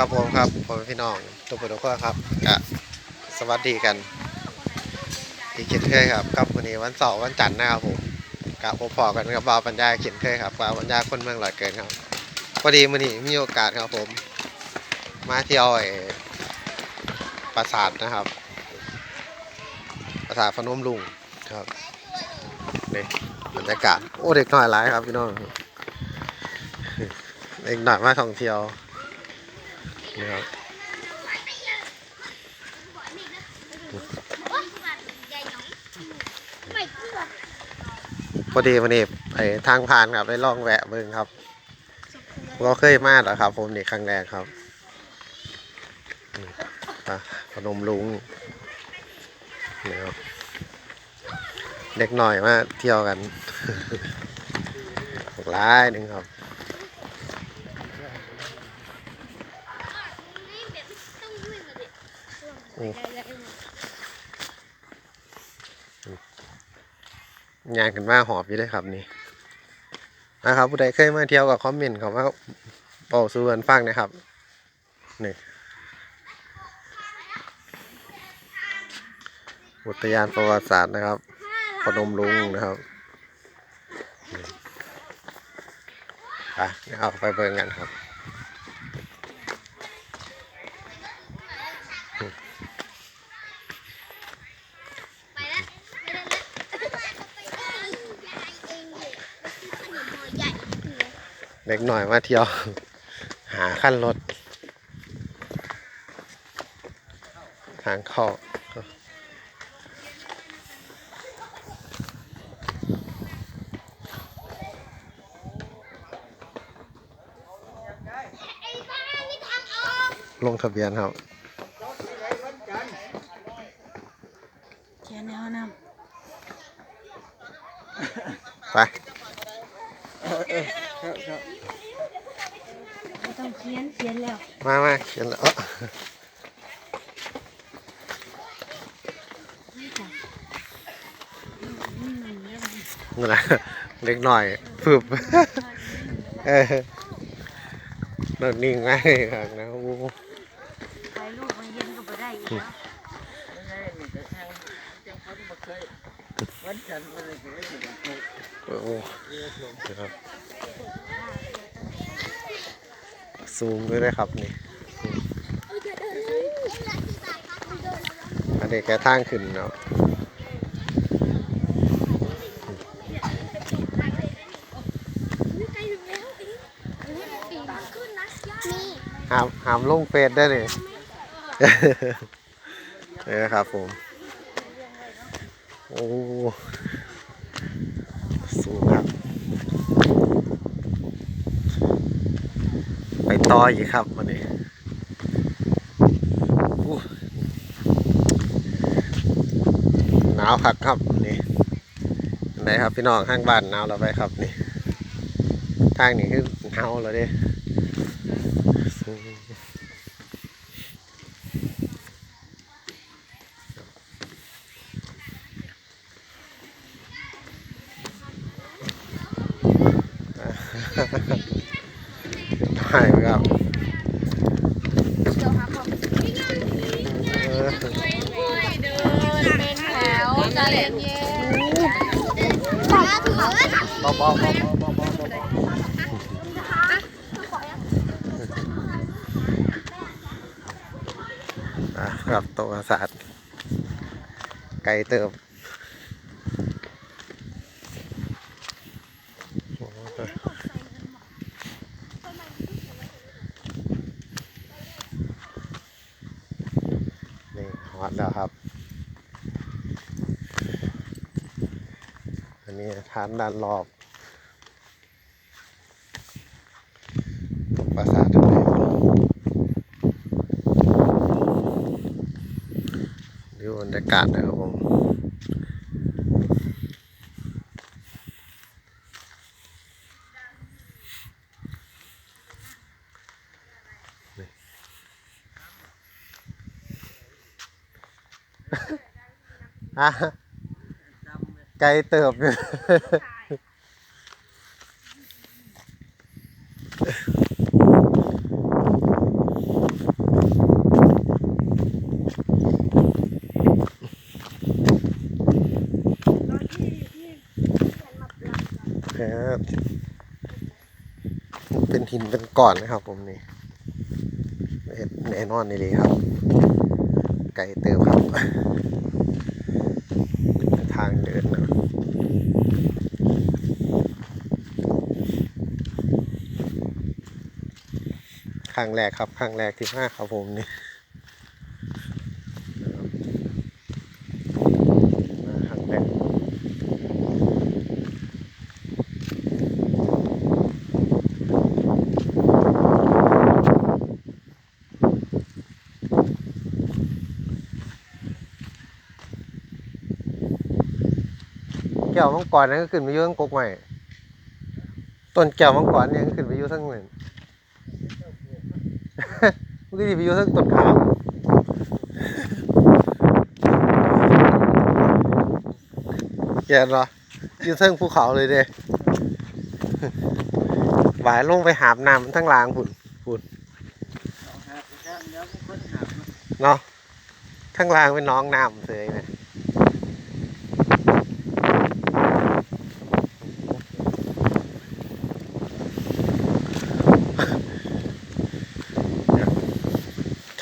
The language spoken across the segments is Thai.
ครับผมครับผมพี่น้องทุกคนทุกคนครับกะสวัสดีกัน อีกเช่นเคยครับกับวันนี้วันเสาร์วันจันทร์นะครับผมกะพบพอกันกับบ่าวปัญญาเช่นเคยครับบ่าวปัญญาคนเมืองหลอยเกินครับพอดีมื้อนี้มีโอกาสครับผม มาเที่ยวไอ้ปราสาทนะครับ ปราสาทพนมลุงครับนี่บรรยากาศโอ้เด็กน้อยหลายครับพี่น้องเด็กหน่อยมาท่องเที่ยว นี่ครับพอดีวันนี้ไอทางผ่านครับได้ลองแวะเบิ่งครับก็เคยมาแล้วครับ ผมนี่ครั้งแรกครับพนมลุงนี่ครับเด็กหน่อยมาเที่ยวกันหลายหนึ่งครับ งานกันมาหอบอยู่เลยครับนี่นะครับผู้ใดเคยมาเที่ยวกับคอมเมนต์เขาว่าเป่าสูกันฟังนะครับนี่อุทยานประวัติศาสตร์นะครับพนมรุ้งนะครับนี่ไปเดี๋ยวเอาไปเบิ่งกันครับ หน่อยมาเที่ยว หาขั้นรถ ทางเข้าลงทะเบียนครับเขียนแนวน้ไปำไม่ต้องเขียนเขียนแล้ว มามาเขียนแล้วเอ้อไม่จับอืมแล้วมันนั่นแหละเล็กหน่อยฝึบเออโดดนิ่งมากเลยครับนะโอ้โหถ่ายรูปมันเย็นก็ไปได้อีกแล้วโอ้โหครับ ซูมด้วยนะครับนี่อันนี้แกทางขึ้นเนาะหามหามลงเฟซได้เลยนี่นะครับผม โอ้สูงครับ ไปต่ออีกครับวันนี้หนาวคักครับนี่ไหนครับพี่น้องข้างบ้านหนาวเราไปครับนี่ทางนี้คือหนาวแล้วเด้ใช่ครับเออ เป็นแถวจะเรียนเย็น เบาๆเบาเบาเบาเบาอะครับโตวศาสตร์ไกลเติบโอ้โหนี่ฮอตแล้วครับอันนี้ฐานด้านรอบตรงปราสาททะเลดูบ รยากาศนะครับผมฮะไกลเติบอยู่ กินเป็นก่อนนะครับ ผมนี่เห็ดแน่นอนนี่เลยครับ ไก่เติมครับ ทางเดินนะครั้งแรกครับครั้งแรกที่มาครับผมนี่มาครั้งแรก แก้วมังกรนั่นก็ขึ้นไปอยู่ทั้งกกใหม่ต้นแก้วมังกรเนี่ยก็ขึ้นไปอยู่ทั้งเหมือนมันก็จะไปอยู่ทั้งต้นขามแก่เหรออยู่ทั้งภูเขาเลยเด้หวายลงไปหาบน้ำทั้งลางพุ่นพุ่นเนาะทั้งลางเป็นน้องน้ำเสยเนี่ย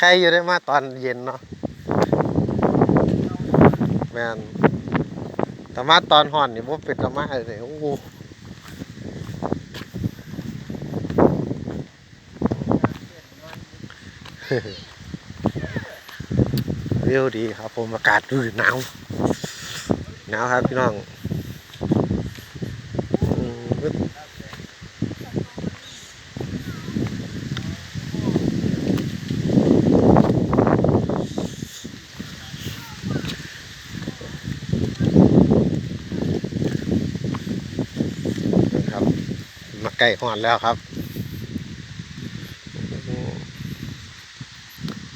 รอยู่ได้มาตอนเย็นเนาะแมนแต่มาตอนห่อนนี่ว่เป็นธรรมะเลยโอ้โหวิวดีครับผมอากาศดูหนาวหนาวครับพี่น้องอืมนะครับ มาใก ล้หอนแล้วครับ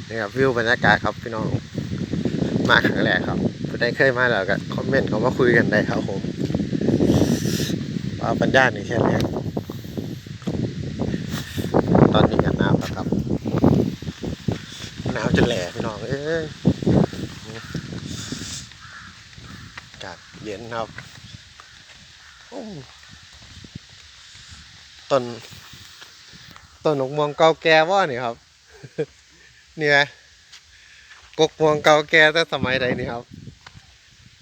นี่ครับวิวบรรยากาศครับพี่น้องมาครั้งแรกครับผู้ใดเคยมาแล้วก็คอมเมนต์เขามาคุยกันได้ครับผมว่าบรรยากาศนี่แค่แรกตอนนี้กันหนาวแล้วครับหนาวจนแหล่พี่น้องเอ้ยอากาศเย็นครับ ต้นต้นหนกม่วงเก่าแก่ว่านี่ครับ เนี่ยกกม่วงเก่าแก่แต่สมัยใดนี่ครับ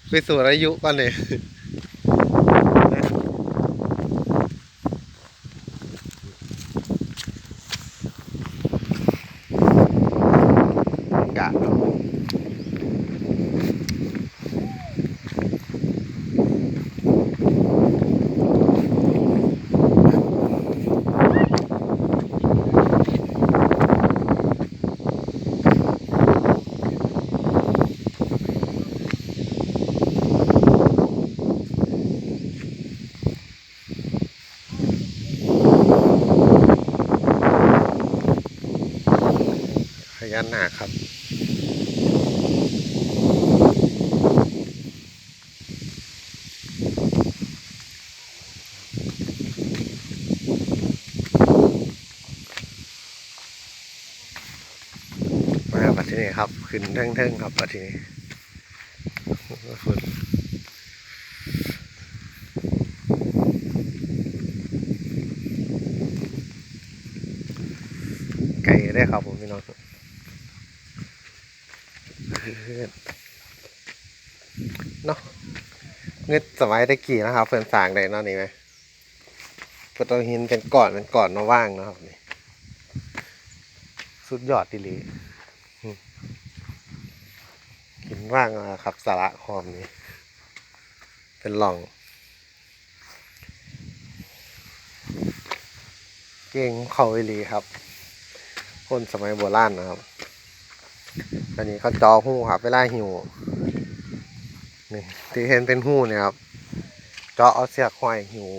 ไปสู่อายุก่อนนี่ก พญานาครับมาปัจจุบันครับ ขึ้นเทิงๆครับปัจจุบันฝุ่นไก่ได้ครับผมพี่น้องเนาะ เงึดสมัยตะกี้นะครับเพื่อนสางได้เนอนนี่ไหมเพื่อต้องหินเป็นก่อนเป็นก่อนมาว่างเนาะครับนี่สุดยอดดีลีหินว่างอะครับสาระคอมนี้เป็นหล่อง เก่งเขาอีหลีครับ คนสมัยโบราณนะครับ อันนี้เขาจอหูครับเวลาหิว นี่ที่เห็นเป็นหูเนี่ยครับจะเอาเสียกห้อยหิว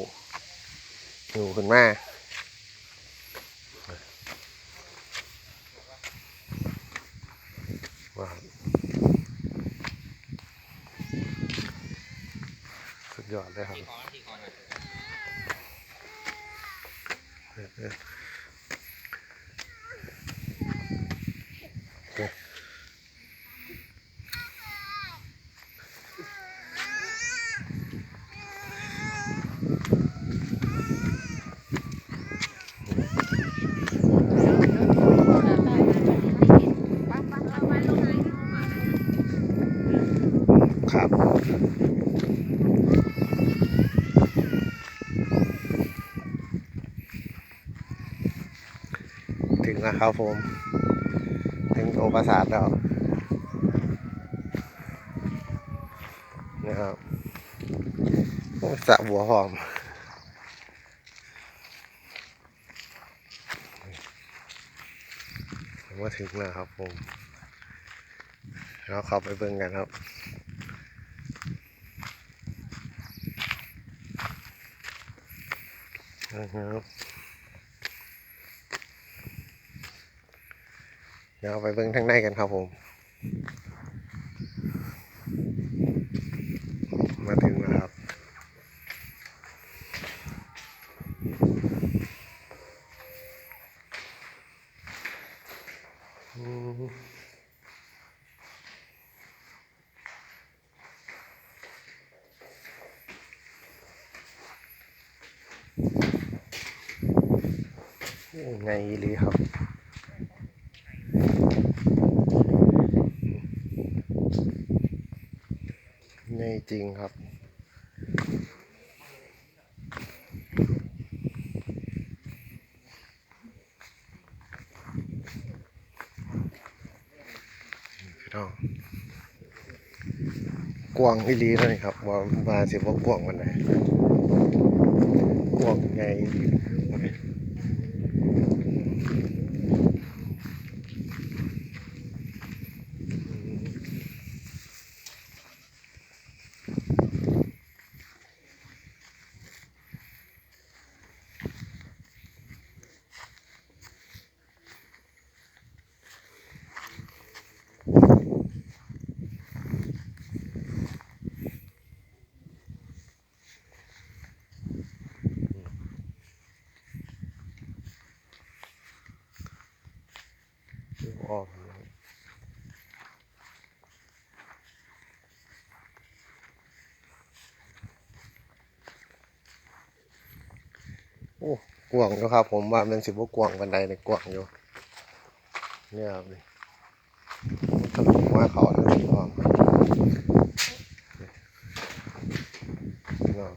หิวขึ้นมาสุดยอดเลยครับ ถึงนะครับผม ถึงโอปราสาทแล้วนะครับโอ้สะบัวหอมมาถึงแล้วครับผมเราข้าไปเบิ่งกันครับนะครับ เดี๋ยวไปเบิ่งทางในกันครับผม มาถึงแล้วครับ ไงอีหลีครับ ใน จริงครับ พี่น้องกวางอีลีเลยครับว่ามาสิว่ากวางมันไหนกวางไงอีหลีออก โอ้กวางอยู่ครับ ผมว่ามันสิบว่ากวางบันไดในกวางอยู่เนี่ยครับนี่ทะลุมาเขาแล้วพี่น้องพี่น้อง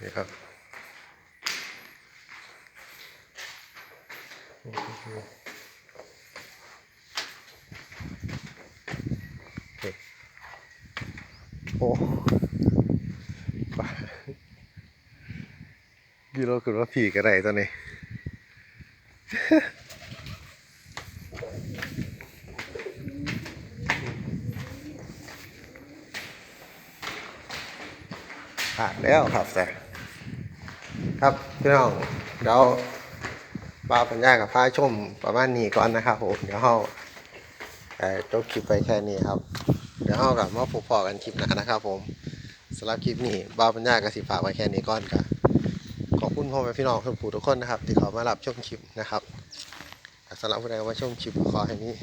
นี่ครับโอ้ปะ กิโลคือว่าผีกระไรตัวนี้ ผ่านแล้วครับแต่ครับพี่น้องเดี๋ยวบ่าปัญญากับพาชมประมาณนี้ก่อนนะครับผมเดี๋ยวเราจบคลิปไปแค่นี้ครับ เดี๋ยวเรากลับมาพบพอกันคลิปหน้านะครับผมสำหรับคลิปนี้บ่าปัญญากับสิฝากไว้แค่นี้ก่อนครับ ขอบคุณพ่อแม่พี่น้องทุกผู้ทุกคนนะครับ ที่เขามารับชมคลิปนะครับสำหรับผู้ใดมาชมคลิปขอให้นี้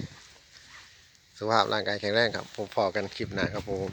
สุขภาพร่างกายแข็งแรงครับผมพอกันคลิปหน้าครับผม